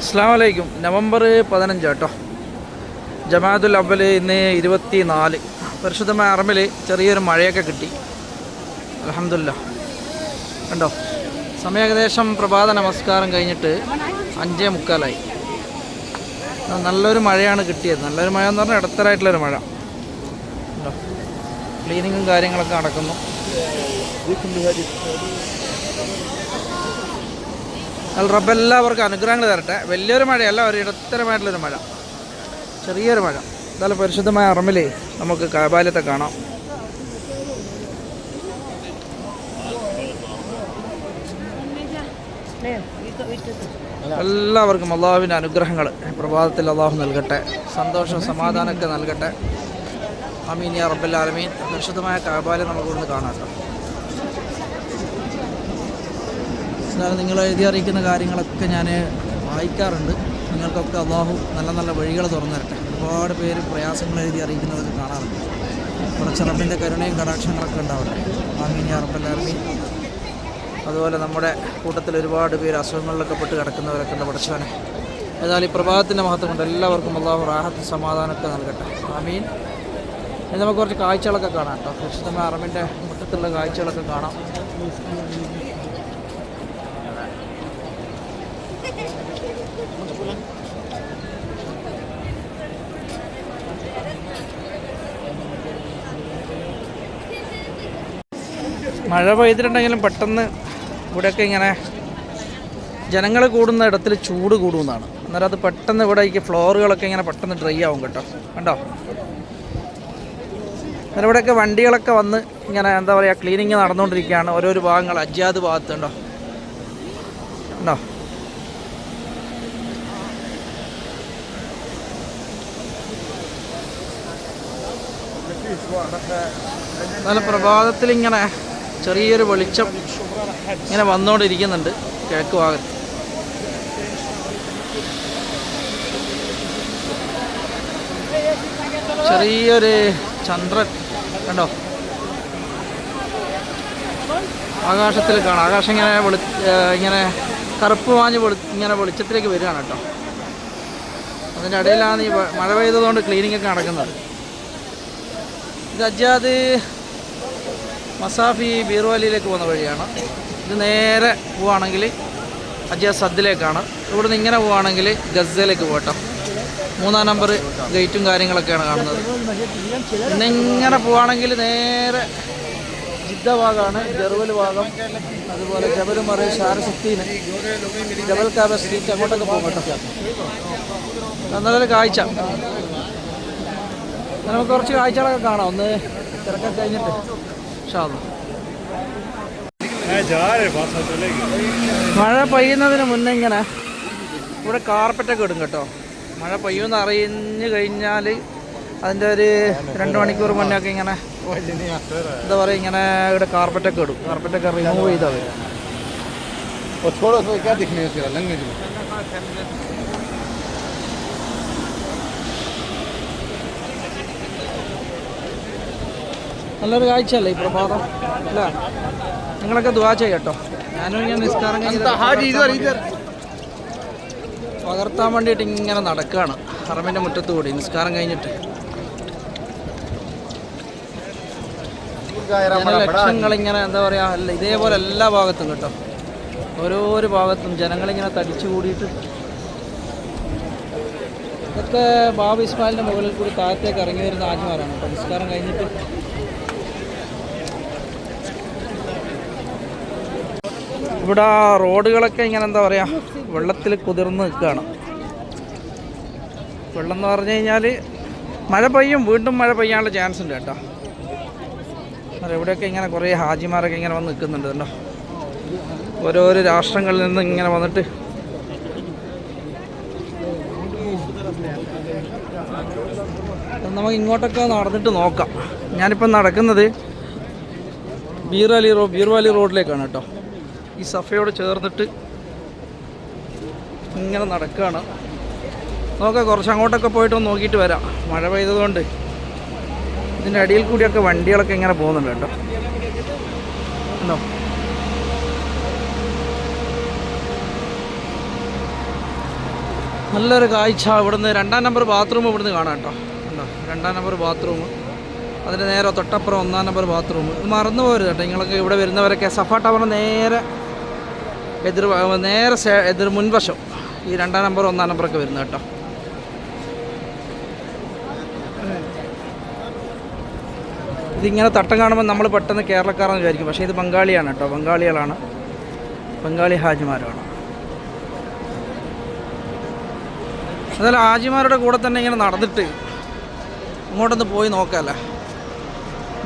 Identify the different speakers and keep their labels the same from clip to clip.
Speaker 1: അസ്സാം വലൈക്കും നവംബർ പതിനഞ്ച് കേട്ടോ. ജമാഅത്തുൽ അവൽ ഇന്ന് ഇരുപത്തി നാല് പരിശുദ്ധമായ അറമിൽ ചെറിയൊരു മഴയൊക്കെ കിട്ടി. അലഹമില്ല കണ്ടോ? സമയം ഏകദേശം പ്രഭാത നമസ്കാരം കഴിഞ്ഞിട്ട് അഞ്ചേ മുക്കാലായി. നല്ലൊരു മഴയാണ് കിട്ടിയത്. നല്ലൊരു മഴ എന്ന് പറഞ്ഞാൽ ഇടത്തരായിട്ടുള്ളൊരു മഴ. കണ്ടോ? ക്ലീനിങ്ങും കാര്യങ്ങളൊക്കെ നടക്കുന്നു. റബ്ബ് എല്ലാവർക്കും അനുഗ്രഹങ്ങൾ തരട്ടെ. വലിയൊരു മഴയല്ല ഒരു ഇടത്തരമായിട്ടുള്ളൊരു മഴ. ചെറിയൊരു മഴ. എന്തായാലും പരിശുദ്ധമായ അറമിലേ നമുക്ക് കാബാലത്തെ കാണാം. എല്ലാവർക്കും അള്ളാഹുവിന്റെ അനുഗ്രഹങ്ങൾ പ്രഭാതത്തിൽ അള്ളാഹു നൽകട്ടെ. സന്തോഷം സമാധാനമൊക്കെ നൽകട്ടെ. അമീൻ യാ റബ്ബൽ ആലമീൻ. പരിശുദ്ധമായ കാബാലം നമുക്കൊന്ന് കാണാം കേട്ടോ സാർ നിങ്ങൾ എഴുതി അറിയിക്കുന്ന കാര്യങ്ങളൊക്കെ ഞാൻ വായിക്കാറുണ്ട്. നിങ്ങൾക്കൊക്കെ അള്ളാഹു നല്ല നല്ല വഴികൾ തുറന്നു തരട്ടെ ഒരുപാട് പേര് പ്രയാസങ്ങൾ എഴുതി അറിയിക്കുന്നതൊക്കെ കാണാറുണ്ട്. കുറച്ച് റബ്ബിന്റെ കരുണയും കടാക്ഷങ്ങളൊക്കെ ഉണ്ടാവട്ടെ. ആമീൻ യാ അതുപോലെ നമ്മുടെ കൂട്ടത്തിൽ ഒരുപാട് പേര് അസുഖങ്ങളിലൊക്കെ പെട്ട് കിടക്കുന്നവരൊക്കെ ഉണ്ട് പഠിച്ചവനെ ഏതായാലും ഈ പ്രഭാതത്തിന്റെ മഹത്വം കൊണ്ട് എല്ലാവർക്കും അള്ളാഹു റാഹത്ത് സമാധാനമൊക്കെ നൽകട്ടെ. ആമീൻ. ഇനി നമുക്ക് കുറച്ച് കാഴ്ചകളൊക്കെ കാണാം കേട്ടോ. പരിശുദ്ധമായ അറബിന്റെ മുറ്റത്തുള്ള കാഴ്ചകളൊക്കെ കാണാം. മഴ പെയ്തിട്ടുണ്ടെങ്കിലും പെട്ടെന്ന് ഇവിടെയൊക്കെ ഇങ്ങനെ ജനങ്ങൾ കൂടുന്ന ഇടത്തിൽ ചൂട് കൂടുമെന്നാണ് അന്നേരം അത് പെട്ടെന്ന് ഇവിടെ ഈ ഫ്ലോറുകളൊക്കെ ഇങ്ങനെ പെട്ടെന്ന് ഡ്രൈ ആവും കേട്ടോ. കണ്ടോ? അന്നേരം ഇവിടെയൊക്കെ വണ്ടികളൊക്കെ വന്ന് ഇങ്ങനെ എന്താ പറയുക ക്ലീനിങ് നടന്നുകൊണ്ടിരിക്കുകയാണ്. ഓരോരോ ഭാഗങ്ങൾ അജ്ജാത് ഭാഗത്ത് ഉണ്ടോ ഉണ്ടോ നല്ല പ്രഭാതത്തിൽ ഇങ്ങനെ ചെറിയൊരു വെളിച്ചം ഇങ്ങനെ വന്നുകൊണ്ടിരിക്കുന്നുണ്ട് കിഴക്ക് ഭാഗത്ത് ചെറിയൊരു ചന്ദ്രൻ കണ്ടോ? ആകാശത്തിൽ കാണാം. ആകാശം ഇങ്ങനെ വെളി ഇങ്ങനെ കറുപ്പ് വാഞ്ഞ് വെളി ഇങ്ങനെ വെളിച്ചത്തിലേക്ക് വരികയാണ് കേട്ടോ. അതിന്റെ ഇടയിലാണ് ഈ മഴ പെയ്തതുകൊണ്ട് ക്ലീനിങ് ഒക്കെ നടക്കുന്നത്. ഇത് അജാദ് മസാഫി ബീർവാലിയിലേക്ക് പോകുന്ന വഴിയാണ്. ഇത് നേരെ പോവുകയാണെങ്കിൽ അജാദ് സദ്ദിലേക്കാണ്. ഇവിടുന്ന് ഇങ്ങനെ പോവുകയാണെങ്കിൽ ഗസയിലേക്ക് പോകട്ടെ മൂന്നാം നമ്പർ ഗേറ്റും കാര്യങ്ങളൊക്കെയാണ് കാണുന്നത്. ഇന്നിങ്ങനെ പോവുകയാണെങ്കിൽ നേരെ ജിദ്ദ ഭാഗമാണ് ജെറുവൽ ഭാഗം അതുപോലെ ജബലുമറ ഷാരസുദ്ദീൻ ജബൽ കാബ സ്ട്രീറ്റ് അങ്ങോട്ടൊക്കെ പോകട്ടെ കേട്ടോ. നല്ലൊരു കാഴ്ച. നമുക്ക് കുറച്ച് കാഴ്ചകളൊക്കെ കാണാം. ഒന്ന് തിരക്കൊക്കെ കഴിഞ്ഞിട്ട്. ഷാദ് മഴ പെയ്യുന്നതിന് മുന്നേ ഇങ്ങനെ ഇവിടെ കാർപ്പറ്റൊക്കെ ഇടും കേട്ടോ. മഴ പെയ്യുമെന്ന് അറിഞ്ഞു കഴിഞ്ഞാൽ അതിന്റെ ഒരു രണ്ട് മണിക്കൂർ മുന്നേ ഒക്കെ ഇങ്ങനെ എന്താ പറയുക ഇങ്ങനെ ഇവിടെ കാർപ്പറ്റൊക്കെ ഇടും. കാർപ്പറ്റൊക്കെ റിമൂവ് ചെയ്താൽ വരും നല്ലൊരു കാഴ്ചയല്ലേ ഈ പ്രഭാതം അല്ല? നിങ്ങളൊക്കെ ദുവാ ചെയ്യട്ടോ. ഞാനും ഇങ്ങനെ നിസ്കാരം പകർത്താൻ വേണ്ടിയിട്ട് ഇങ്ങനെ നടക്കുകയാണ് ഹറമിന്റെ മുറ്റത്ത് കൂടി നിസ്കാരം കഴിഞ്ഞിട്ട്. ലക്ഷങ്ങളിങ്ങനെ എന്താ പറയുക അല്ല ഇതേപോലെ എല്ലാ ഭാഗത്തും കേട്ടോ. ഓരോരോ ഭാഗത്തും ജനങ്ങളിങ്ങനെ തടിച്ചു കൂടിയിട്ട്. ഇതൊക്കെ ബാബു ഇസ്മായിലിന്റെ മുകളിൽ കൂടി താഴത്തേക്ക് ഇറങ്ങി വരുന്ന ആജ്മാരാണ് കേട്ടോ. നിസ്കാരം കഴിഞ്ഞിട്ട് ഇവിടെ റോഡുകളൊക്കെ ഇങ്ങനെ എന്താ പറയുക വെള്ളത്തിൽ കുതിർന്ന് നിൽക്കുകയാണ്. വെള്ളം എന്ന് പറഞ്ഞു കഴിഞ്ഞാൽ മഴ പെയ്യും വീണ്ടും മഴ പെയ്യാനുള്ള ചാൻസ് ഉണ്ട് കേട്ടോ. അല്ല ഇവിടെയൊക്കെ ഇങ്ങനെ കുറേ ഹാജിമാരൊക്കെ ഇങ്ങനെ വന്ന് നിൽക്കുന്നുണ്ട് കേട്ടോ. ഓരോരോ രാഷ്ട്രങ്ങളിൽ നിന്ന് ഇങ്ങനെ വന്നിട്ട്. നമുക്ക് ഇങ്ങോട്ടൊക്കെ നടന്നിട്ട് നോക്കാം. ഞാനിപ്പം നടക്കുന്നത് ബീർവാലി റോ ബീർവാലി റോഡിലേക്കാണ് കേട്ടോ. ഈ സഫയോട് ചേർന്നിട്ട് ഇങ്ങനെ നടക്കുകയാണ്. നോക്കാം കുറച്ച് അങ്ങോട്ടൊക്കെ പോയിട്ട് ഒന്ന് നോക്കിയിട്ട് വരാം. മഴ പെയ്തതുകൊണ്ട്. ഇതിന്റെ അടിയിൽ കൂടിയൊക്കെ വണ്ടികളൊക്കെ ഇങ്ങനെ പോകുന്നുണ്ട് കേട്ടോ. നല്ലൊരു കാഴ്ച ഇവിടുന്ന് രണ്ടാം നമ്പർ ബാത്റൂം ഇവിടുന്ന് കാണാം കേട്ടോ. ഉണ്ടോ? രണ്ടാം നമ്പർ ബാത്റൂം. അതിന് നേരെ തൊട്ടപ്പുറം ഒന്നാം നമ്പർ ബാത്റൂം. ഇത് മറന്നു പോരുത് കേട്ടോ. നിങ്ങളൊക്കെ ഇവിടെ വരുന്നവരൊക്കെ സഫ ടവറിന് നേരെ എതിർ നേരെ എതിർ മുൻവശം. ഈ രണ്ടാം നമ്പർ ഒന്നാം നമ്പറൊക്കെ വരുന്നത് കേട്ടോ. ഇതിങ്ങനെ തട്ടം കാണുമ്പോൾ നമ്മൾ പെട്ടെന്ന് കേരളക്കാരെന്ന് വിചാരിക്കും. പക്ഷേ ഇത് ബംഗാളിയാണ് കേട്ടോ. ബംഗാളികളാണ്. ബംഗാളി ഹാജിമാരാണ് എന്നാലും ഹാജിമാരുടെ കൂടെ തന്നെ ഇങ്ങനെ നടന്നിട്ട് ഇങ്ങോട്ടൊന്ന് പോയി നോക്കാമല്ലേ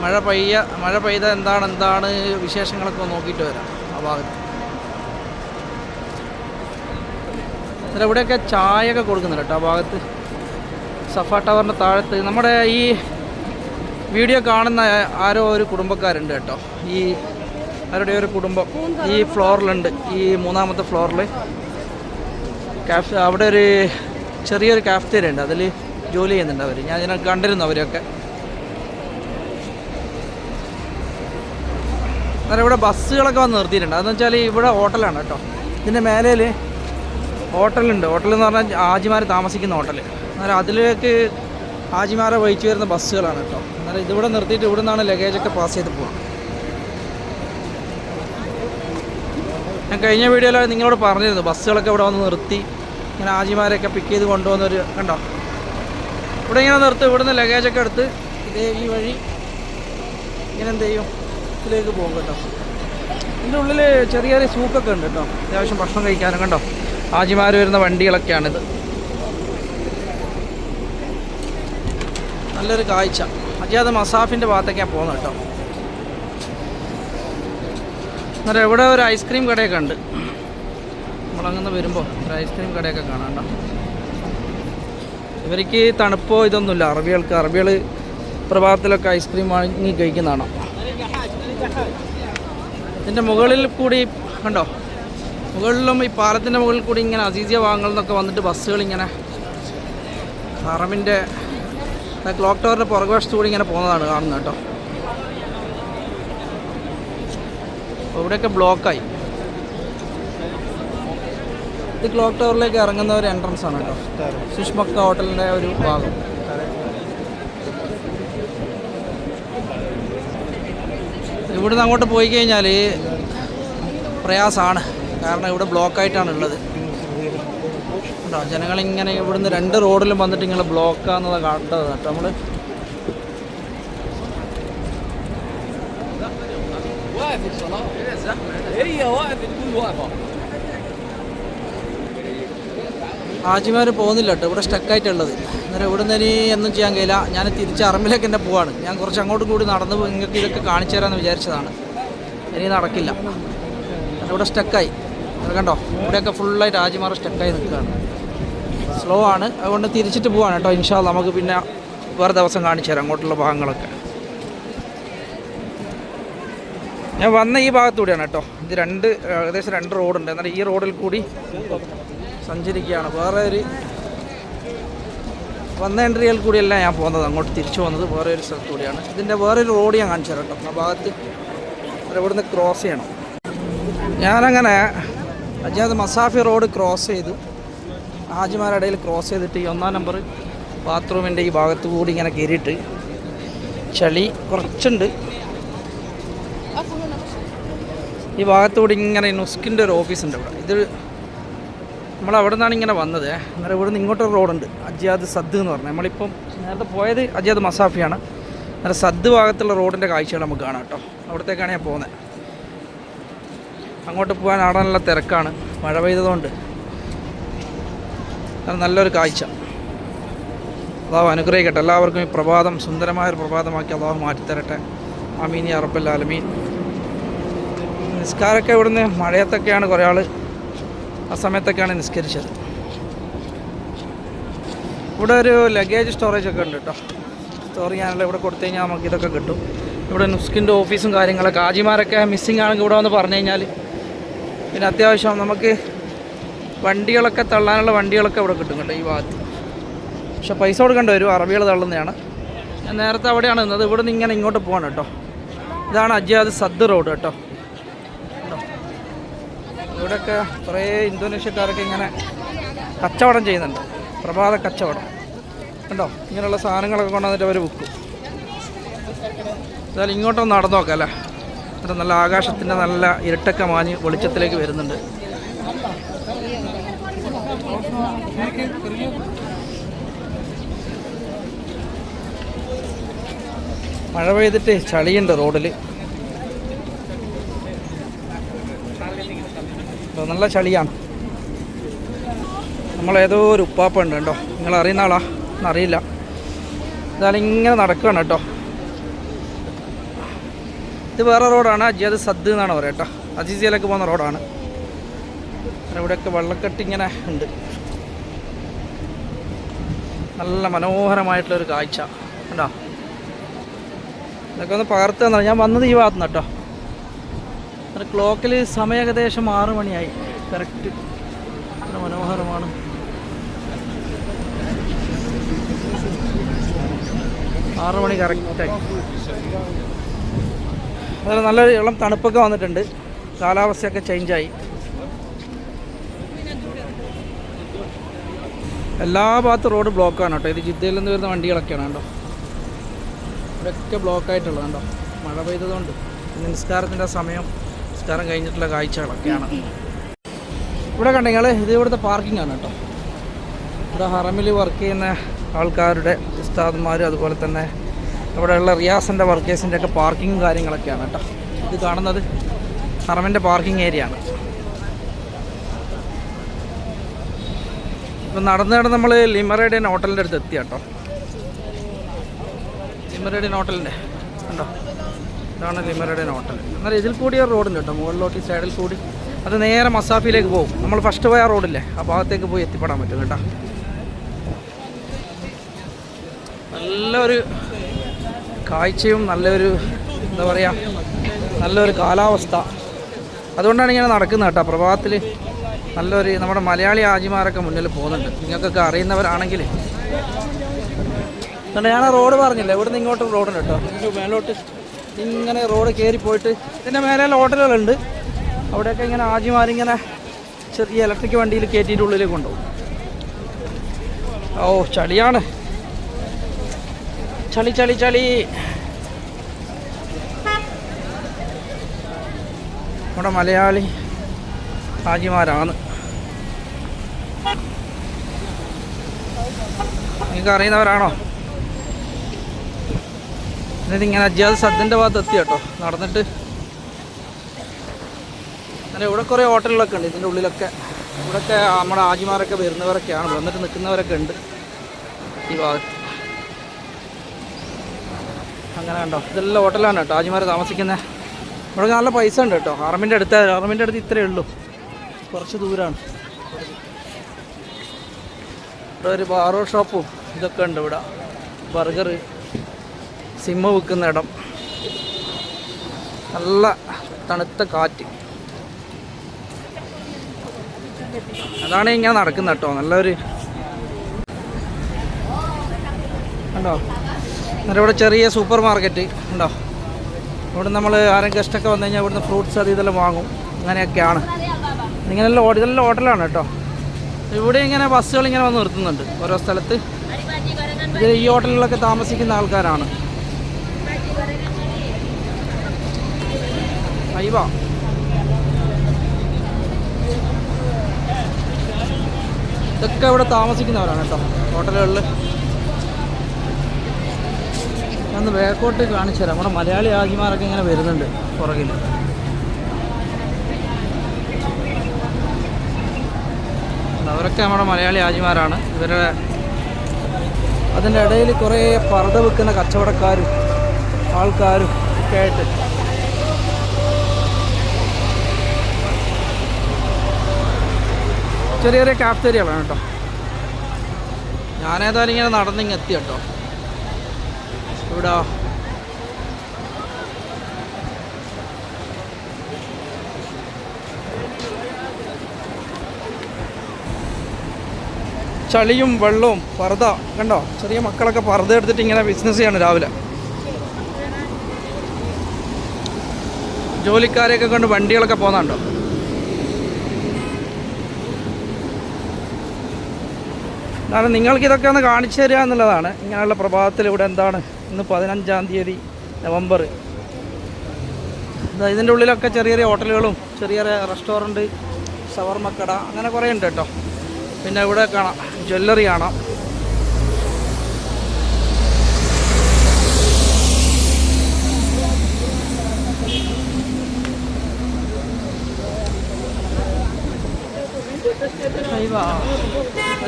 Speaker 1: മഴ പെയ്യ മഴ പെയ്ത എന്താണ് എന്താണ് വിശേഷങ്ങളൊക്കെ നോക്കിയിട്ട് വരാം ആ ഭാഗത്ത്. എന്നിട്ട് ഇവിടെയൊക്കെ ചായയൊക്കെ കൊടുക്കുന്നുണ്ട് കേട്ടോ ആ ഭാഗത്ത്. സഫ ടവറിന്റെ താഴത്ത്. നമ്മുടെ ഈ വീഡിയോ കാണുന്ന ആരോ ഒരു കുടുംബക്കാരുണ്ട് കേട്ടോ. ഈ അവരുടെ ഒരു കുടുംബം. ഈ ഫ്ലോറിലുണ്ട്. ഈ മൂന്നാമത്തെ ഫ്ലോറിൽ കാഫ് അവിടെ ഒരു ചെറിയൊരു കാഫ്റ്റേരിയ ഉണ്ട്. അതിൽ ജോലി ചെയ്യുന്നുണ്ട് അവർ ഞാൻ ഇതിനെ കണ്ടിരുന്നു അവരൊക്കെ അന്നേരം ഇവിടെ ബസ്സുകളൊക്കെ വന്ന് നിർത്തിയിട്ടുണ്ട്. അതെന്ന് വെച്ചാൽ ഇവിടെ ഹോട്ടലാണ് കേട്ടോ. ഇതിന്റെ മേലേൽ ഹോട്ടലുണ്ട്. ഹോട്ടൽ എന്ന് പറഞ്ഞാൽ ആജിമാർ താമസിക്കുന്ന ഹോട്ടൽ അന്നേരം അതിലേക്ക് ആജിമാരെ വഹിച്ചു വരുന്ന ബസ്സുകളാണ് കേട്ടോ. അന്നേരം ഇതിവിടെ നിർത്തിയിട്ട് ഇവിടെ നിന്നാണ് ലഗേജൊക്കെ പാസ് ചെയ്ത് പോകാം ഞാൻ കഴിഞ്ഞ വീഡിയോയിൽ നിങ്ങളോട് പറഞ്ഞിരുന്നു ബസ്സുകളൊക്കെ ഇവിടെ വന്ന് നിർത്തി ഇങ്ങനെ ആജിമാരെയൊക്കെ പിക്ക് ചെയ്ത് കൊണ്ടുപോകുന്നൊരു കണ്ടോ? ഇവിടെ ഇങ്ങനെ നിർത്തും ഇവിടുന്ന് ലഗേജൊക്കെ എടുത്ത് ഇതേ ഈ വഴി ഇങ്ങനെ എന്ത് ചെയ്യും? ഇതിലേക്ക് പോകും കേട്ടോ. ഇതിന്റെ ഉള്ളിൽ ചെറിയ ചെറിയ സൂക്കൊക്കെ ഉണ്ട് കേട്ടോ. അത്യാവശ്യം ഭക്ഷണം കഴിക്കാനും കണ്ടോ? ആജിമാർ വരുന്ന വണ്ടികളൊക്കെയാണിത് നല്ലൊരു കാഴ്ച. അജാദ് മസാഫിന്റെ ഭാഗത്തേക്കാണ് പോകുന്നത് കേട്ടോ. അന്നേരം ഇവിടെ ഒരു ഐസ്ക്രീം കടയൊക്കെ ഉണ്ട്. നമ്മളങ്ങനെ വരുമ്പോൾ ഒരു ഐസ്ക്രീം കടയൊക്കെ കാണാം കേട്ടോ. ഇവർക്ക് തണുപ്പോ ഇതൊന്നുമില്ല. അറബികൾക്ക് അറബികൾ പ്രഭാതത്തിലൊക്കെ ഐസ്ക്രീം വാങ്ങി കഴിക്കുന്നതാണ്. ഇതിന്റെ മുകളിൽ കൂടി കണ്ടോ? മുകളിലും ഈ പാലത്തിന്റെ മുകളിൽ കൂടി ഇങ്ങനെ അസീസിയ ഭാഗങ്ങളിൽ നിന്നൊക്കെ വന്നിട്ട് ബസ്സുകൾ ഇങ്ങനെ ഹറമിന്റെ ക്ലോക്ക് ടവറിന്റെ പുറകു കൂടി ഇങ്ങനെ പോകുന്നതാണ് കാണുന്നത് കേട്ടോ. ഇവിടെയൊക്കെ ബ്ലോക്കായി. ഇത് ക്ലോക്ക് ടവറിലേക്ക് ഇറങ്ങുന്ന ഒരു എൻട്രൻസ് ആണ് കേട്ടോ. സുഷ്മക് ഹോട്ടലിന്റെ ഒരു ഭാഗം. ഇവിടുന്ന് അങ്ങോട്ട് പോയി കഴിഞ്ഞാൽ പ്രയാസമാണ് കാരണം ഇവിടെ ബ്ലോക്കായിട്ടാണ് ഉള്ളത്. കേട്ടോ ജനങ്ങളിങ്ങനെ ഇവിടുന്ന് രണ്ട് റോഡിലും വന്നിട്ട് ഇങ്ങനെ ബ്ലോക്കാകുന്നത് കാട്ടത് കേട്ടോ നമ്മൾ ഹാജിമാർ പോകുന്നില്ല കേട്ടോ ഇവിടെ സ്റ്റക്കായിട്ടുള്ളത് അന്നേരം ഇവിടെ നിന്ന് ഒന്നും ചെയ്യാൻ കഴിയില്ല. ഞാൻ തിരിച്ച് അറമ്പിലേക്ക് തന്നെ പോവാണ്. ഞാൻ കുറച്ച് അങ്ങോട്ടും കൂടി നടന്ന് നിങ്ങൾക്ക് ഇതൊക്കെ കാണിച്ചു തരാമെന്ന് വിചാരിച്ചതാണ്. ഇനി നടക്കില്ല. ഇവിടെ സ്റ്റക്കായി അത് കണ്ടോ? ഇവിടെയൊക്കെ ഫുള്ളായിട്ട് ആജിമാർ സ്റ്റക്കായി നിൽക്കുകയാണ്. സ്ലോ ആണ്. അതുകൊണ്ട് തിരിച്ചിട്ട് പോവാണ് കേട്ടോ. ഇൻഷാ നമുക്ക് പിന്നെ വേറെ ദിവസം കാണിച്ചു തരാം അങ്ങോട്ടുള്ള ഭാഗങ്ങളൊക്കെ. ഞാൻ വന്ന ഈ ഭാഗത്തൂടെയാണ് കേട്ടോ. ഇത് രണ്ട് ഏകദേശം രണ്ട് റോഡുണ്ട് എന്നാൽ ഈ റോഡിൽ കൂടി സഞ്ചരിക്കുകയാണ്. വേറെ ഒരു വന്ന എൻട്രിയിൽ കൂടിയല്ല ഞാൻ പോകുന്നത്. അങ്ങോട്ട് തിരിച്ചു പോകുന്നത് വേറെ ഒരു സ്ഥലത്ത് കൂടിയാണ്. ഇതിന്റെ വേറൊരു റോഡ് ഞാൻ കാണിച്ചു തരാം കേട്ടോ. ആ ഭാഗത്ത് ഇവിടുന്ന് ക്രോസ് ചെയ്യണം. ഞാനങ്ങനെ അജാദ് മസാഫി റോഡ് ക്രോസ് ചെയ്തു. ഹാജിമാരുടെ ഇടയിൽ ക്രോസ് ചെയ്തിട്ട് ഈ ഒന്നാം നമ്പർ ബാത്റൂമിന്റെ ഈ ഭാഗത്ത് കൂടി ഇങ്ങനെ കയറിയിട്ട് ചളി കുറച്ചുണ്ട്. ഈ ഭാഗത്തുകൂടി ഇങ്ങനെ നുസ്കിന്റെ ഒരു ഓഫീസുണ്ട് ഇവിടെ. ഇത് നമ്മൾ അവിടെ നിന്നാണ് ഇങ്ങനെ വന്നത്. അന്നേരം ഇവിടെ നിന്ന് ഇങ്ങോട്ടൊരു റോഡുണ്ട് അജിയാദ് സദ് എന്ന് പറഞ്ഞാൽ നമ്മളിപ്പം നേരത്തെ പോയത് അജിയാദ് മസാഫിയാണ്. അന്നേരം സദ് ഭാഗത്തുള്ള റോഡിന്റെ കാഴ്ചകൾ നമുക്ക് കാണാം കേട്ടോ. അവിടത്തേക്കാണ് ഞാൻ പോകുന്നത്. അങ്ങോട്ട് പോകാൻ അവിടെ നല്ല തിരക്കാണ്. മഴ പെയ്തതുകൊണ്ട്. നല്ലൊരു കാഴ്ച. അള്ളാഹു അനുഗ്രഹിക്കട്ടെ. എല്ലാവർക്കും ഈ പ്രഭാതം സുന്ദരമായൊരു പ്രഭാതമാക്കി അള്ളാഹു മാറ്റിത്തരട്ടെ. അമീനി അറബൽ ആലമീൻ. നിസ്കാരമൊക്കെ ഇവിടുന്ന് മഴയത്തൊക്കെയാണ് കുറേ ആൾ ആ സമയത്തൊക്കെയാണ് നിസ്കരിച്ചത്. ഇവിടെ ഒരു ലഗേജ് സ്റ്റോറേജ് ഒക്കെ ഉണ്ട് കേട്ടോ. സ്റ്റോർ ചെയ്യാനുള്ള ഇവിടെ കൊടുത്തു കഴിഞ്ഞാൽ നമുക്ക് ഇതൊക്കെ കിട്ടും. ഇവിടെ നുസ്കിന്റെ ഓഫീസും കാര്യങ്ങളൊക്കെ. ആജിമാരൊക്കെ മിസ്സിംഗ് ആണെങ്കിൽ ഇവിടെ വന്ന് പറഞ്ഞു കഴിഞ്ഞാൽ പിന്നെ അത്യാവശ്യം നമുക്ക് വണ്ടികളൊക്കെ തള്ളാനുള്ള വണ്ടികളൊക്കെ ഇവിടെ കിട്ടും കേട്ടോ ഈ ഭാഗത്ത്. പക്ഷെ പൈസ കൊടുക്കേണ്ടി വരും അറബികൾ തള്ളുന്നതാണ്. ഞാൻ നേരത്തെ അവിടെയാണ് നിന്നത് ഇവിടെ നിന്ന് ഇങ്ങനെ ഇങ്ങോട്ട് പോകണം കേട്ടോ. ഇതാണ് അജ്യാദ് സദ് റോഡ് കേട്ടോ? ഇവിടെയൊക്കെ കുറേ ഇന്തോനേഷ്യക്കാരൊക്കെ ഇങ്ങനെ കച്ചവടം ചെയ്യുന്നുണ്ട്. പ്രഭാത കച്ചവടം. കണ്ടോ? ഇങ്ങനെയുള്ള സാധനങ്ങളൊക്കെ കൊണ്ടുവന്നിട്ട് അവർ വിൽക്കും. എന്തായാലും ഇങ്ങോട്ടൊന്ന് നടന്നു നോക്കാം അല്ലേ? എന്നിട്ട് നല്ല ആകാശത്തിന്റെ നല്ല ഇരുട്ടൊക്കെ മാഞ്ഞ് വെളിച്ചത്തിലേക്ക് വരുന്നുണ്ട്. മഴ പെയ്തിട്ട് ചളിയുണ്ട് റോഡിൽ നല്ല ചളിയാണ്. നമ്മളേതോ ഒരു ഉപ്പാപ്പ ഉണ്ട് കേട്ടോ. നിങ്ങൾ അറിയുന്ന ആളാ? എന്നറിയില്ല എന്തായാലും ഇങ്ങനെ നടക്കുകയാണ് കേട്ടോ. ഇത് വേറെ റോഡാണ്. അജിയത് സദ് എന്നാണ് പറയുക കേട്ടോ. അജീസിയിലേക്ക് പോകുന്ന റോഡാണ്. ഇവിടെയൊക്കെ വെള്ളക്കെട്ട് ഇങ്ങനെ ഉണ്ട്. നല്ല മനോഹരമായിട്ടുള്ളൊരു കാഴ്ച. കണ്ടോ? ഇതൊക്കെ ഒന്ന് പകർത്ത് തന്നെ ഞാൻ വന്നത് ഈ ഭാഗത്തുനിന്ന് കേട്ടോ. ക്ലോക്കിൽ സമയം ഏകദേശം ആറ് മണിയായി. കറക്റ്റ്. അത്ര മനോഹരമാണ്. ആറ് മണി കറക്റ്റായി. അതുപോലെ നല്ല ഇളം തണുപ്പൊക്കെ വന്നിട്ടുണ്ട്. കാലാവസ്ഥയൊക്കെ ചേഞ്ചായി എല്ലാ ഭാഗത്തും റോഡ് ബ്ലോക്കാണ് കേട്ടോ. ഇത് ജിദ്ദയിൽ നിന്ന് വരുന്ന വണ്ടികളൊക്കെയാണ് കേട്ടോ ഇവിടെയൊക്കെ ബ്ലോക്കായിട്ടുള്ളത് കേട്ടോ മഴ പെയ്തതുകൊണ്ട്. നിസ്കാരത്തിന്റെ സമയം നിസ്കാരം കഴിഞ്ഞിട്ടുള്ള കാഴ്ചകളൊക്കെയാണ്. ഇവിടെ കണ്ടെങ്കിൽ ഇത് ഇവിടുത്തെ പാർക്കിംഗ് ആണ് കേട്ടോ. ഇവിടെ ഹറമിൽ വർക്ക് ചെയ്യുന്ന ആൾക്കാരുടെ ഉസ്താദ്മാർ അതുപോലെ തന്നെ ഇവിടെയുള്ള റിയാസിന്റെ വർക്കേഴ്സിന്റെ ഒക്കെ പാർക്കിങ്ങും കാര്യങ്ങളൊക്കെയാണ് കേട്ടോ. ഇത് കാണുന്നത് ഹറമിന്റെ പാർക്കിംഗ് ഏരിയ ആണ്. ഇപ്പം നടന്ന് നടന്ന് നമ്മൾ ലിമറേഡിയൻ ഹോട്ടലിന്റെ അടുത്ത് എത്തി കേട്ടോ. ലിമറേഡിയൻ ഹോട്ടലിന്റെ കണ്ടോ? ഇതാണ് ലിമറേഡിയൻ ഹോട്ടൽ. എന്നാൽ ഇതിൽ കൂടി ഒരു റോഡുണ്ട് കേട്ടോ മുകളിലോട്ട് ഈ സൈഡിൽ കൂടി. അത് നേരെ മസാഫിയിലേക്ക് പോകും. നമ്മൾ ഫസ്റ്റ് പോയ റോഡില്ലേ ആ ഭാഗത്തേക്ക് പോയി എത്തിപ്പെടാൻ പറ്റും കേട്ടോ. നല്ലൊരു കാഴ്ചയും നല്ലൊരു എന്താ പറയുക നല്ലൊരു കാലാവസ്ഥ. അതുകൊണ്ടാണ് ഇങ്ങനെ നടക്കുന്നത് കേട്ടോ. പ്രഭാതത്തിൽ നല്ലൊരു നമ്മുടെ മലയാളി ആജിമാരൊക്കെ മുന്നിൽ പോകുന്നുണ്ട്. നിങ്ങൾക്കൊക്കെ അറിയുന്നവരാണെങ്കിൽ. അതുകൊണ്ട് ഞാൻ റോഡ് പറഞ്ഞില്ല? ഇവിടുന്ന് ഇങ്ങോട്ട് റോഡുണ്ട് കേട്ടോ. മേലോട്ട് ഇങ്ങനെ റോഡ് കയറി പോയിട്ട് ഇതിന്റെ മേലെ ഹോട്ടലുകളുണ്ട് അവിടെയൊക്കെ ഇങ്ങനെ ആജിമാരിങ്ങനെ ചെറിയ ഇലക്ട്രിക് വണ്ടിയിൽ കയറ്റിയിട്ട് ഉള്ളിലേക്ക് കൊണ്ടുപോകും. ഓ ചളിയാണ്. ചളി ചളി ചളി. നമ്മുടെ മലയാളി ഹാജിമാരാണ് നിങ്ങൾക്ക് അറിയുന്നവരാണോ? എന്നിട്ട് ഇങ്ങനെ അജ്ജാദ് സദ്ദിന്റെ ഭാഗത്ത് എത്തി കേട്ടോ. നടന്നിട്ട് അങ്ങനെ ഇവിടെ കുറേ ഹോട്ടലുകളൊക്കെ ഉണ്ട് ഇതിന്റെ ഉള്ളിലൊക്കെ. ഇവിടെയൊക്കെ നമ്മുടെ ആജിമാരൊക്കെ വരുന്നവരൊക്കെയാണ്. വന്നിട്ട് നിൽക്കുന്നവരൊക്കെ ഉണ്ട് ഈ ഭാഗത്ത്. അങ്ങനെ കണ്ടോ? ഇതെല്ലാം ഹോട്ടലാണ് കേട്ടോ. ആജിമാർ താമസിക്കുന്നത് ഇവിടെ നല്ല പൈസ ഉണ്ട് കേട്ടോ. ആർമിന്റെ അടുത്ത് ആർമിന്റെ അടുത്ത് ഇത്രയേ ഉള്ളൂ. കുറച്ച് ദൂരമാണ് ഇവിടെ ഒരു ബാറോ ഷോപ്പും ഇതൊക്കെ ഉണ്ട് ഇവിടെ. ബർഗർ സിമ്മ വിൽക്കുന്ന ഇടം. നല്ല തണുത്ത കാറ്റ്. അതാണ് ഇങ്ങനെ നടക്കുന്നത് കേട്ടോ. നല്ലൊരു കണ്ടോ? എന്നിട്ട് ഇവിടെ ചെറിയ സൂപ്പർ മാർക്കറ്റ് ഉണ്ടോ? ഇവിടെ നമ്മൾ ആരും ഗസ്റ്റൊക്കെ വന്നു കഴിഞ്ഞാൽ ഇവിടുന്ന് ഫ്രൂട്ട്സ് അത് ഇതെല്ലാം വാങ്ങും. അങ്ങനെയൊക്കെയാണ്. ഇങ്ങനെല്ലാം ഇതെല്ലാം ഹോട്ടലാണ് കേട്ടോ. ഇവിടെ ഇങ്ങനെ ബസ്സുകൾ ഇങ്ങനെ വന്ന് നിർത്തുന്നുണ്ട് ഓരോ സ്ഥലത്ത്. ഇത് ഈ ഹോട്ടലിലൊക്കെ താമസിക്കുന്ന ആൾക്കാരാണ്. അയ്യവ ഇതൊക്കെ ഇവിടെ താമസിക്കുന്നവരാണ് കേട്ടോ ഹോട്ടലുകളിൽ ഞാൻ ബാക്കോട്ട് കാണിച്ചു തരാം. നമ്മുടെ മലയാളി ആജിമാരൊക്കെ ഇങ്ങനെ വരുന്നുണ്ട് പുറകിൽ അവരൊക്കെ നമ്മുടെ മലയാളി ആജിമാരാണ്. ഇവരുടെ അതിന്റെ ഇടയിൽ കുറേ പറത വെക്കുന്ന കച്ചവടക്കാരും ആൾക്കാരും ഒക്കെ ആയിട്ട്. ചെറിയ ചെറിയ കാഫ്റ്റേരിയകളാണ് കേട്ടോ. ഞാനേതായാലും ഇങ്ങനെ നടന്നിങ്ങെത്തി കേട്ടോ. ചളിയും വെള്ളവും പർദ്ദ കണ്ടോ? ചെറിയ മക്കളൊക്കെ പർദ്ദ എടുത്തിട്ട് ഇങ്ങനെ ബിസിനസ് ചെയ്യാണ് രാവിലെ. ജോലിക്കാരെയൊക്കെ കൊണ്ട് വണ്ടികളൊക്കെ പോകുന്നുണ്ടോ? കാരണം നിങ്ങൾക്കിതൊക്കെ ഒന്ന് കാണിച്ചു തരിക എന്നുള്ളതാണ്. ഇങ്ങനെയുള്ള പ്രഭാതത്തിൽ ഇവിടെ എന്താണ്? ഇന്ന് പതിനഞ്ചാം തീയതി നവംബർ. ഇതാ ഇതിന്റെ ഉള്ളിലൊക്കെ ചെറിയ ചെറിയ ഹോട്ടലുകളും ചെറിയ ചെറിയ റെസ്റ്റോറന്റ് ഷവർമക്കട അങ്ങനെ കുറേ ഉണ്ട് കേട്ടോ. പിന്നെ ഇവിടെ കാണാം ജ്വല്ലറി കാണാം.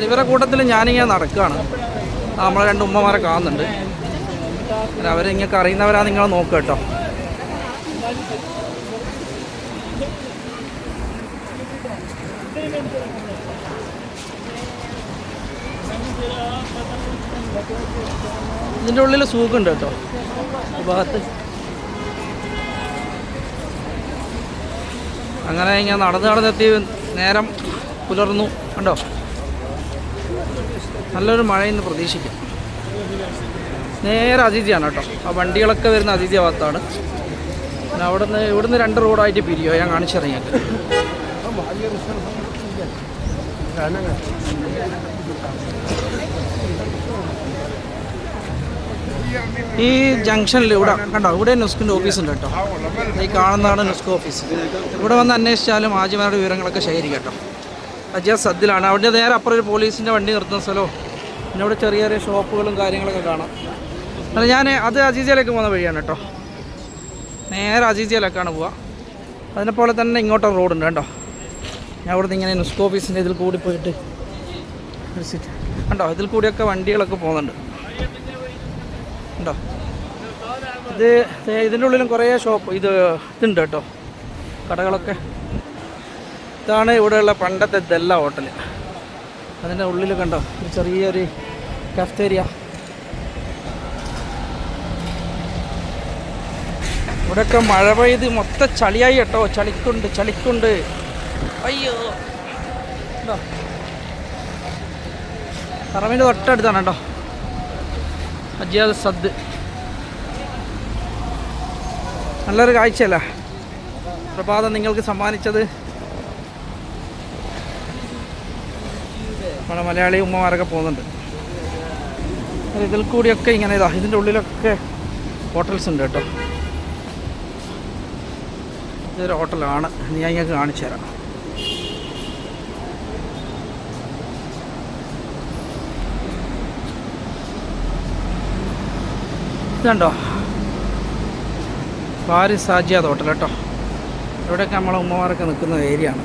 Speaker 1: ഇവരെ കൂട്ടത്തിൽ ഞാനിങ്ങനെ നടക്കുകയാണ് നമ്മളെ രണ്ട് ഉമ്മമാരെ കാണുന്നുണ്ട്. അവരെ നിങ്ങൾക്ക് അറിയുന്നവരാ നിങ്ങൾ നോക്കുക കേട്ടോ. ഇതിന്റെ ഉള്ളിൽ സൂക്കുണ്ട് കേട്ടോ. ഭാഗത്ത്. അങ്ങനെ ഞാൻ നടന്ന് നടന്നെത്തി നേരം പുലർന്നു. കണ്ടോ? നല്ലൊരു മഴ ഇന്ന് പ്രതീക്ഷിക്കാം. നേരെ അതിഥിയാണ് കേട്ടോ. ആ വണ്ടികളൊക്കെ വരുന്ന അതിഥി ഭാഗത്താണ്. പിന്നെ അവിടുന്ന് ഇവിടുന്ന് രണ്ട് റോഡായിട്ട് പിരിയോ ഞാൻ കാണിച്ചിറങ്ങിയത് ഈ ജംഗ്ഷനിൽ ഇവിടെ കണ്ടോ? ഇവിടെ നുസ്കിന്റെ ഓഫീസ് ഉണ്ട് കേട്ടോ. ഈ കാണുന്നതാണ് നുസ്കോ ഓഫീസ്. ഇവിടെ വന്ന് അന്വേഷിച്ചാലും ആജിമാരുടെ വിവരങ്ങളൊക്കെ ശേഖരിക്കാം കേട്ടോ. അജിയ സദ്ദിലാണ്. അവിടെ നേരെ അപ്പുറം ഒരു പോലീസിന്റെ വണ്ടി നിർത്തുന്ന സ്ഥലവും പിന്നെ അവിടെ ചെറിയ ചെറിയ ഷോപ്പുകളും കാര്യങ്ങളൊക്കെ കാണാം. അല്ല ഞാൻ അത് അജീജയിലേക്ക് പോകുന്ന വഴിയാണ് കേട്ടോ. നേരെ അജീജയിലേക്കാണ് പോവുക. പോലെ തന്നെ ഇങ്ങോട്ട് റോഡുണ്ട് കേട്ടോ ഞാൻ ഇവിടുന്ന് ഇങ്ങനെ നുസ്കോ ഓഫീസിന്റെ ഇതിൽ കൂടി പോയിട്ട് കണ്ടോ? ഇതിൽ കൂടിയൊക്കെ വണ്ടികളൊക്കെ പോകുന്നുണ്ട്. കണ്ടോ? ഇത് ഇതിന്റെ ഉള്ളിലും കുറേ ഷോപ്പ് ഇത് ഇതുണ്ട് കേട്ടോ. കടകളൊക്കെ. ഇതാണ് ഇവിടെയുള്ള പണ്ടത്തെ ദല്ല ഹോട്ടൽ അതിന്റെ ഉള്ളിൽ കണ്ടോ? ഒരു ചെറിയൊരു കഫ്തേരിയ ഇവിടെയൊക്കെ മഴ പെയ്ത് മൊത്തം ചളിയായി കേട്ടോ. ചളിക്കുണ്ട് ചളിക്കുണ്ട്. അയ്യോ. ഉണ്ടോ പറമ്പിന്റെ തൊട്ടടുത്താണ് കേട്ടോ. അജിയാദ് സദ്. നല്ലൊരു കാഴ്ചയല്ല? പ്രഭാതം നിങ്ങൾക്ക് സമ്മാനിച്ചത്. നമ്മുടെ മലയാളി ഉമ്മമാരൊക്കെ പോകുന്നുണ്ട്. ഇതിൽ കൂടിയൊക്കെ ഇങ്ങനെ ഇതാ ഇതിന്റെ ഉള്ളിലൊക്കെ ഹോട്ടൽസ് ഉണ്ട് കേട്ടോ. ഇതൊരു ഹോട്ടലാണ് ഞാൻ ഇങ്ങനെ കാണിച്ചു തരാം. ഇതുണ്ടോ പാരി സാജിയാദ് ഹോട്ടൽ കേട്ടോ. ഇവിടെയൊക്കെ നമ്മളെ ഉമ്മമാരൊക്കെ നിൽക്കുന്ന ഏരിയ ആണ്.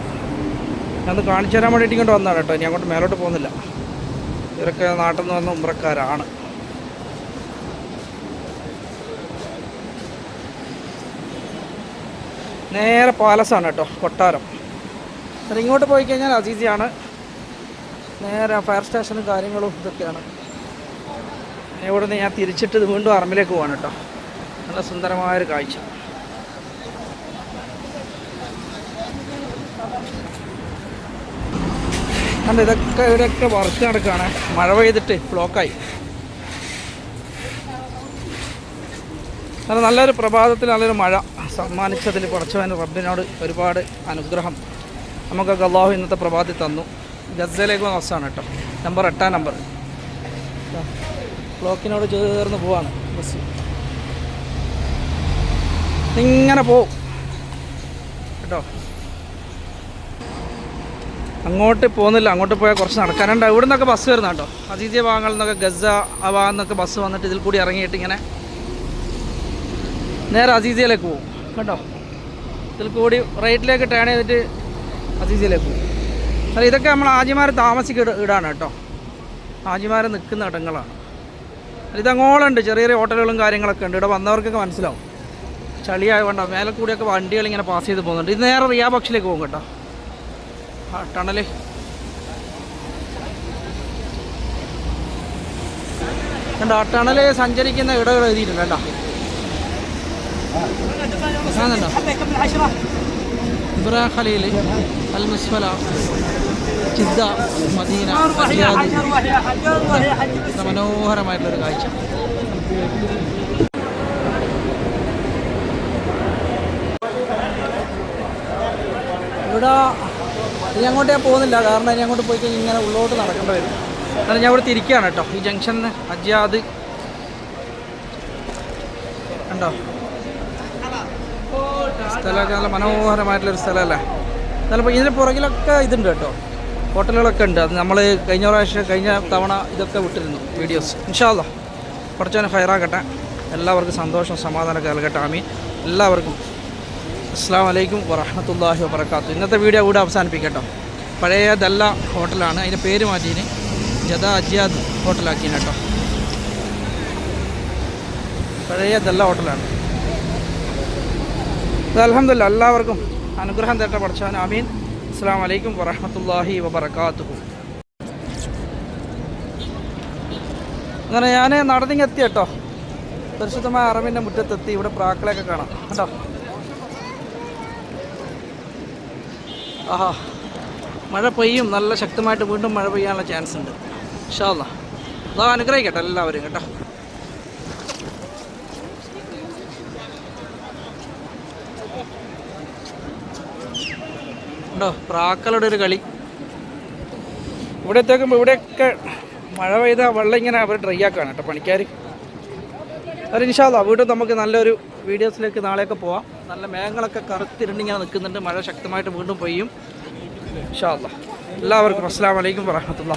Speaker 1: ഞാനത് കാണിച്ചു തരാൻ വേണ്ടിയിട്ട് ഇങ്ങോട്ട് വന്നതാണ് കേട്ടോ. ഇനി അങ്ങോട്ട് മേലോട്ട് പോകുന്നില്ല. ഇവരൊക്കെ നാട്ടിൽ നിന്ന് വന്ന ഉമ്രക്കാരാണ്. നേരെ പാലസാണ് കേട്ടോ കൊട്ടാരം. അത് ഇങ്ങോട്ട് പോയി കഴിഞ്ഞാൽ അസീസിയാണ്. നേരെ ഫയർ സ്റ്റേഷനും കാര്യങ്ങളും ഇതൊക്കെയാണ്. ഇവിടെ നിന്ന് ഞാൻ തിരിച്ചിട്ട് വീണ്ടും അറമ്പിലേക്ക് പോവാണ് കേട്ടോ. നല്ല സുന്ദരമായൊരു കാഴ്ച. കണ്ട ഇതൊക്കെ ഇവിടെയൊക്കെ വർക്ക് നടക്കുകയാണ് മഴ പെയ്തിട്ട് ബ്ലോക്കായി അത് നല്ലൊരു പ്രഭാതത്തിൽ നല്ലൊരു മഴ സമ്മാനിച്ചതിൽ കുറച്ചവൻ റബ്ബിനോട് ഒരുപാട് അനുഗ്രഹം. നമുക്കൊക്കെ അള്ളാഹു ഇന്നത്തെ പ്രഭാതി തന്നു. ഗസയിലേക്ക് ബസ്സാണ് കേട്ടോ. നമ്പർ എട്ടാം നമ്പർ ബ്ലോക്കിനോട് ചേർന്ന് പോവാണ്. ബസ്. ഇങ്ങനെ പോവും. കേട്ടോ. അങ്ങോട്ട് പോകുന്നില്ല അങ്ങോട്ട് പോയാൽ കുറച്ച് നടക്കാനുണ്ട്. ഇവിടെ നിന്നൊക്കെ ബസ് വരുന്ന കേട്ടോ. അതീതിയ ഭാഗങ്ങളിൽ നിന്നൊക്കെ ഗസ ആ ബസ് വന്നിട്ട് ഇതിൽ കൂടി ഇറങ്ങിയിട്ട് ഇങ്ങനെ നേരെ അസീസിയയിലേക്ക് പോകും. കേട്ടോ? ഇതിൽ കൂടി റൈറ്റിലേക്ക് ടേൺ ചെയ്തിട്ട് അസീസിയയിലേക്ക് പോകും. അല്ല ഇതൊക്കെ നമ്മൾ ആജിമാർ താമസിക്ക ഇടാണ് കേട്ടോ. ആജിമാർ നിൽക്കുന്ന ഇടങ്ങളാണ്. ഇതങ്ങോളുണ്ട്. ചെറിയ ചെറിയ ഹോട്ടലുകളും കാര്യങ്ങളൊക്കെ ഉണ്ട്. ഇവിടെ വന്നവർക്കൊക്കെ മനസ്സിലാവും. ചളിയായതുകൊണ്ടോ. മേലെ കൂടിയൊക്കെ വണ്ടികൾ ഇങ്ങനെ പാസ് ചെയ്ത് പോകുന്നുണ്ട്. ഇത് നേരെ റിയാ ബക്ഷിലേക്ക് പോകും കേട്ടോ. ടണൽ കണ്ടോ ആ ടണൽ സഞ്ചരിക്കുന്ന ഇടകൾ എഴുതിയിട്ടുണ്ട് കേട്ടോ അൽ മദീന മനോഹരമായിട്ടുള്ളൊരു കാഴ്ച. ഇവിടെ ഇനി അങ്ങോട്ട് ഞാൻ പോകുന്നില്ല. കാരണം ഇനി അങ്ങോട്ട് പോയി കഴിഞ്ഞാൽ ഇങ്ങനെ ഉള്ളോട്ട് നടക്കേണ്ടി വരും. എന്നാലും ഞാൻ ഇവിടെ തിരിക്കുകയാണ് കേട്ടോ. ഈ ജംഗ്ഷനിൽ അജ്യാദ്. കണ്ടോ? സ്ഥലമൊക്കെ നല്ല മനോഹരമായിട്ടുള്ളൊരു സ്ഥലമല്ലേ? ചിലപ്പോൾ ഇതിന് പുറകിലൊക്കെ ഇതുണ്ട് കേട്ടോ. ഹോട്ടലുകളൊക്കെ ഉണ്ട്. അത് നമ്മൾ കഴിഞ്ഞ പ്രാവശ്യം കഴിഞ്ഞ തവണ ഇതൊക്കെ വിട്ടിരുന്നു വീഡിയോസ്. ഇൻഷാല്ല കുറച്ചവനെ ഫയറാക്കട്ടെ എല്ലാവർക്കും സന്തോഷം സമാധാനമൊക്കെ നൽകട്ടെ. ആമീൻ. എല്ലാവർക്കും അസ്സാം വലൈക്കും വറഹമത്തല്ലാഹി വബർക്കാത്തു ഇന്നത്തെ വീഡിയോ കൂടെ അവസാനിപ്പിക്കട്ടോ. പഴയ ദല്ല ഹോട്ടലാണ്. അതിന്റെ പേര് മാറ്റീന് ജദ അജിയാദ് ഹോട്ടലാക്കീന് കേട്ടോ. പഴയ ദല്ല ഹോട്ടലാണ് അലഹമില്ല എല്ലാവർക്കും അനുഗ്രഹം തേട്ട പഠിച്ചാൻ ആമീൻ. അസ്സാം വലൈക്കും വറഹമത്തല്ലാഹി വബർക്കാത്തു അങ്ങനെ ഞാൻ നടന്നിങ്ങെത്തി കേട്ടോ. പരിശുദ്ധമായ അറിവിന്റെ മുറ്റത്തെത്തി. ഇവിടെ പ്രാക്കളെയൊക്കെ കാണാം. കേട്ടോ. ആഹാ മഴ പെയ്യും. നല്ല ശക്തമായിട്ട് വീണ്ടും മഴ പെയ്യാനുള്ള ചാൻസ് ഉണ്ട്. ഷാ അതാ അനുഗ്രഹിക്കട്ടെ എല്ലാവരും കേട്ടോ. ഉണ്ടോ? പ്രാക്കളുടെ ഒരു കളി. ഇവിടെ ഇവിടെയൊക്കെ മഴ പെയ്ത വെള്ളം ഇങ്ങനെ അവർ ഡ്രൈ ആക്കാണ് കേട്ടോ പണിക്കാർ അവർ ഇൻഷാല്ല വീണ്ടും നമുക്ക് നല്ലൊരു വീഡിയോസിലേക്ക് നാളെയൊക്കെ പോവാം. നല്ല മേഘങ്ങളൊക്കെ കറുത്തിരുണ്ടിങ്ങനെ നിൽക്കുന്നുണ്ട്. മഴ ശക്തമായിട്ട് വീണ്ടും പെയ്യും. ഇൻഷാല്ല എല്ലാവർക്കും അസ്സാം വലൈക്കും വാഹമത്തുള്ള